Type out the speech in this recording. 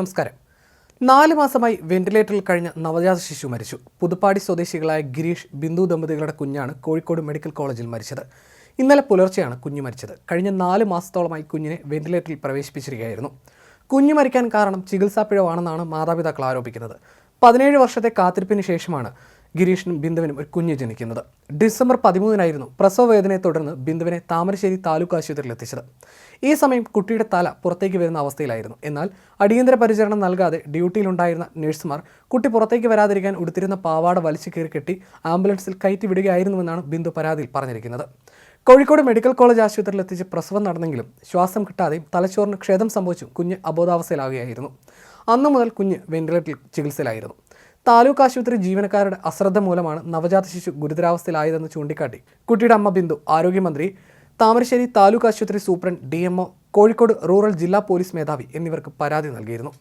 നമസ്കാരം. നാല് മാസമായി വെന്റിലേറ്ററിൽ കഴിഞ്ഞ നവജാത ശിശു മരിച്ചു. പുതുപ്പാടി സ്വദേശികളായ ഗിരീഷ് ബിന്ദു ദമ്പതികളുടെ കുഞ്ഞാണ് കോഴിക്കോട് മെഡിക്കൽ കോളേജിൽ മരിച്ചത്. ഇന്നലെ പുലർച്ചെയാണ് കുഞ്ഞു മരിച്ചത്. കഴിഞ്ഞ നാല് മാസത്തോളമായി കുഞ്ഞിനെ വെന്റിലേറ്ററിൽ പ്രവേശിപ്പിച്ചിരിക്കുകയായിരുന്നു. കുഞ്ഞു മരിക്കാൻ കാരണം ചികിത്സാ പിഴവാണെന്നാണ് മാതാപിതാക്കൾ ആരോപിക്കുന്നത്. പതിനേഴ് വർഷത്തെ കാത്തിരിപ്പിന് ശേഷമാണ് ഗിരീഷിനും ബിന്ദുവിനും ഒരു കുഞ്ഞ് ജനിക്കുന്നത്. ഡിസംബർ പതിമൂന്നിനായിരുന്നു പ്രസവ വേദനയെ തുടർന്ന് ബിന്ദുവിനെ താമരശ്ശേരി താലൂക്ക് ആശുപത്രിയിൽ എത്തിച്ചത്. ഈ സമയം കുട്ടിയുടെ തല പുറത്തേക്ക് വരുന്ന അവസ്ഥയിലായിരുന്നു. എന്നാൽ അടിയന്തര പരിചരണം നൽകാതെ ഡ്യൂട്ടിയിലുണ്ടായിരുന്ന നഴ്സുമാർ കുട്ടി പുറത്തേക്ക് വരാതിരിക്കാൻ ഉടുത്തിരുന്ന പാവാട വലിച്ചു കയറി കെട്ടി ആംബുലൻസിൽ കയറ്റി വിടുകയായിരുന്നുവെന്നാണ് ബിന്ദു പരാതിയിൽ പറഞ്ഞിരിക്കുന്നത്. കോഴിക്കോട് മെഡിക്കൽ കോളേജ് ആശുപത്രിയിൽ എത്തിച്ച് പ്രസവം നടന്നെങ്കിലും ശ്വാസം കിട്ടാതെയും തലച്ചോറിന് ക്ഷേതം സംഭവിച്ചും കുഞ്ഞ് അബോധാവസ്ഥയിലാവുകയായിരുന്നു. അന്നു മുതൽ കുഞ്ഞ് വെന്റിലേറ്ററിൽ ചികിത്സയിലായിരുന്നു. താലൂക്ക് ആശുപത്രി ജീവനക്കാരുടെ അശ്രദ്ധ മൂലമാണ് നവജാത ശിശു ഗുരുതരാവസ്ഥയിലായതെന്ന് ചൂണ്ടിക്കാട്ടി. കുട്ടിയുടെ അമ്മ ബിന്ദു ആരോഗ്യമന്ത്രി താമരശ്ശേരി താലൂക്ക് ആശുപത്രി സൂപ്രണ്ട് ഡി കോഴിക്കോട് റൂറൽ ജില്ലാ പോലീസ് മേധാവി എന്നിവർക്ക് പരാതി നൽകിയിരുന്നു.